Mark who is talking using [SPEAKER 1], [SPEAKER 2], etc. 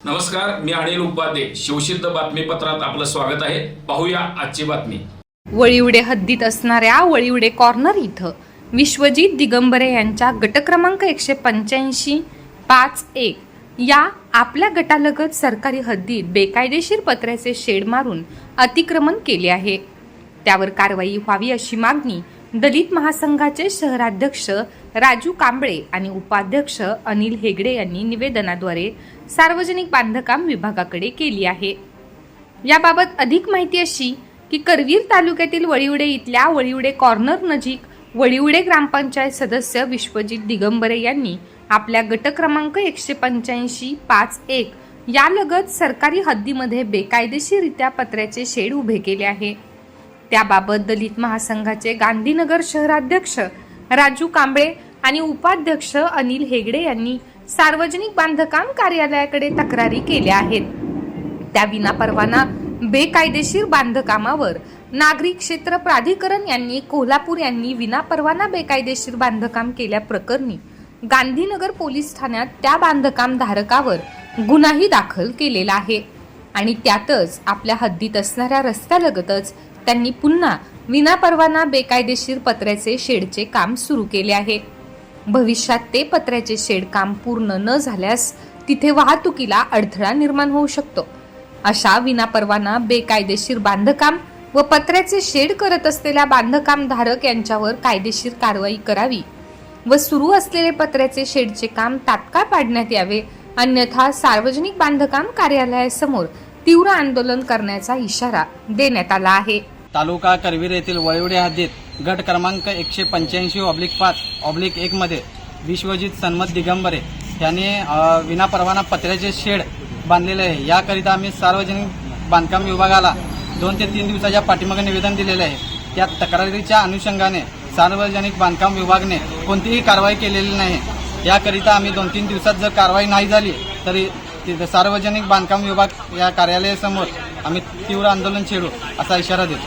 [SPEAKER 1] नमस्कार मी अनिल उपाध्ये. शिवसिद्ध बातमीपत्रात आपलं स्वागत आहे. पाहूया आजची बातमी.
[SPEAKER 2] वळीवडे हद्दीत असणाऱ्या वळीवडे कॉर्नर इथं विश्वजित दिगंबरे यांच्या गट क्रमांक एकशे पंच्याऐंशी पाच एक या आपल्या गटालगत सरकारी हद्दीत बेकायदेशीर पत्र्याचे शेड मारून अतिक्रमण केले आहे. त्यावर कारवाई व्हावी अशी मागणी दलित महासंघाचे शहराध्यक्ष राजू कांबळे आणि उपाध्यक्ष अनिल हेगडे यांनी निवेदनाद्वारे सार्वजनिक बांधकाम विभागाकडे केली आहे. याबाबत अधिक माहिती अशी की करवीर तालुक्यातील वळिवडे इथल्या वळिवडे कॉर्नर नजीक वळिवडे ग्रामपंचायत सदस्य विश्वजित दिगंबरे यांनी आपल्या गट क्रमांक एकशे पंच्याऐंशी पाच एक यालगत सरकारी हद्दीमध्ये बेकायदेशीरित्या पत्र्याचे शेड उभे केले आहे. त्याबाबत दलित महासंघाचे गांधीनगर शहराध्यक्ष राजू कांबळे आणि उपाध्यक्ष अनिल हेगडे यांनी सार्वजनिक बांधकाम कार्यालयाकडे तक्रारी केल्या आहेत. त्या विनापरवाना बेकायदेशीर बांधकामावर नागरी क्षेत्र प्राधिकरण यांनी कोल्हापूर यांनी विनापरवाना बेकायदेशीर बांधकाम केल्याप्रकरणी गांधीनगर पोलीस ठाण्यात त्या बांधकाम धारकावर गुन्हाही दाखल केलेला आहे. आणि त्यातच आपल्या हद्दीत असणाऱ्या रस्त्यालगतच त्यांनी पुन्हा विनापरवाना बेकायदेशीर पत्र्याचे शेडचे काम सुरू केले आहे. भविष्यात ते पत्र्याचे शेड काम पूर्ण न झाल्यास तिथे वाहतुकीला अडथळा निर्माण होऊ शकतो. अशा विनापरवाना बेकायदेशीर बांधकाम व पत्र्याचे शेड करत असलेल्या बांधकाम धारक यांच्यावर कायदेशीर कारवाई करावी व सुरू असलेले पत्र्याचे शेडचे काम तात्काळ पाडण्यात यावे अन्यथा सार्वजनिक बांधकाम कार्यालयासमोर तीव्र आंदोलन करण्याचा इशारा देण्यात आला आहे.
[SPEAKER 3] तालुका करवीर येथील वळवडे हद्दीत गट क्रमांक एकशे पंच्याऐंशी ऑब्लिक पाच ऑब्लिक एकमध्ये विश्वजित सन्मत दिगंबरे यांनी विनापरवाना पत्र्याचे शेड बांधलेले आहे. याकरिता आम्ही सार्वजनिक बांधकाम विभागाला दोन ते तीन दिवसाच्या पाठीमागे निवेदन दिलेले आहे. त्या तक्रारीच्या अनुषंगाने सार्वजनिक बांधकाम विभागने कोणतीही कारवाई केलेली नाही. याकरिता आम्ही दोन तीन दिवसात जर कारवाई नाही झाली तरी तिथं सार्वजनिक बांधकाम विभाग या कार्यालयासमोर आम्ही तीव्र आंदोलन छेडू असा इशारा देतो.